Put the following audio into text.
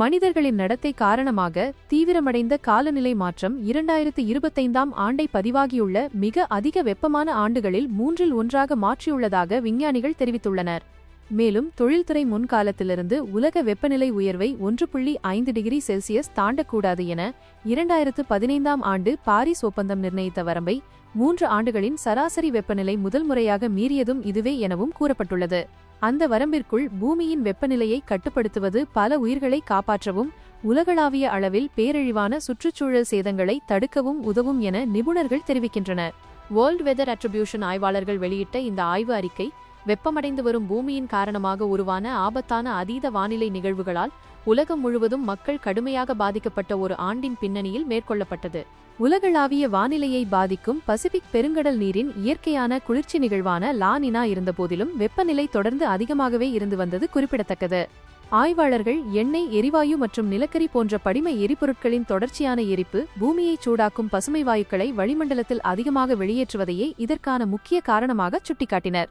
மனிதர்களின் நடத்தை காரணமாக தீவிரமடைந்த காலநிலை மாற்றம் இரண்டாயிரத்து இருபத்தைந்தாம் ஆண்டை பதிவாகியுள்ள மிக அதிக வெப்பமான ஆண்டுகளில் மூன்றில் ஒன்றாக மாற்றியுள்ளதாக விஞ்ஞானிகள் தெரிவித்துள்ளனர். மேலும் தொழில்துறை முன்காலத்திலிருந்து உலக வெப்பநிலை உயர்வை ஒன்று புள்ளி ஐந்து டிகிரி செல்சியஸ் தாண்டக்கூடாது என இரண்டாயிரத்து பதினைந்தாம் ஆண்டு பாரிஸ் ஒப்பந்தம் நிர்ணயித்த வரம்பை மூன்று ஆண்டுகளின் சராசரி வெப்பநிலை முதல் முறையாக மீறியதும் இதுவே எனவும் கூறப்பட்டுள்ளது. அந்த வரம்பிற்குள் பூமியின் வெப்பநிலையை கட்டுப்படுத்துவது பல உயிர்களை காப்பாற்றவும் உலகளாவிய அளவில் பேரழிவான சுற்றுச்சூழல் சேதங்களை தடுக்கவும் உதவும் என நிபுணர்கள் தெரிவிக்கின்றனர். வேர்ல்ட் வெதர் அட்ரிபியூஷன் ஆய்வாளர்கள் வெளியிட்ட இந்த ஆய்வு அறிக்கை வெப்பமடைந்து வரும் பூமியின் காரணமாக உருவான ஆபத்தான அதீத வானிலை நிகழ்வுகளால் உலகம் முழுவதும் மக்கள் கடுமையாக பாதிக்கப்பட்ட ஒரு ஆண்டின் பின்னணியில் மேற்கொள்ளப்பட்டது. உலகளாவிய வானிலையை பாதிக்கும் பசிபிக் பெருங்கடல் நீரின் இயற்கையான குளிர்ச்சி நிகழ்வான லானினா இருந்தபோதிலும் வெப்பநிலை தொடர்ந்து அதிகமாகவே இருந்து வந்தது குறிப்பிடத்தக்கது. ஆய்வாளர்கள் எண்ணெய் எரிவாயு மற்றும் நிலக்கரி போன்ற படிம எரிபொருட்களின் தொடர்ச்சியான எரிப்பு பூமியை சூடாக்கும் பசுமை வாயுக்களை வளிமண்டலத்தில் அதிகமாக வெளியேற்றுவதையே இதற்கான முக்கிய காரணமாக சுட்டிக்காட்டினர்.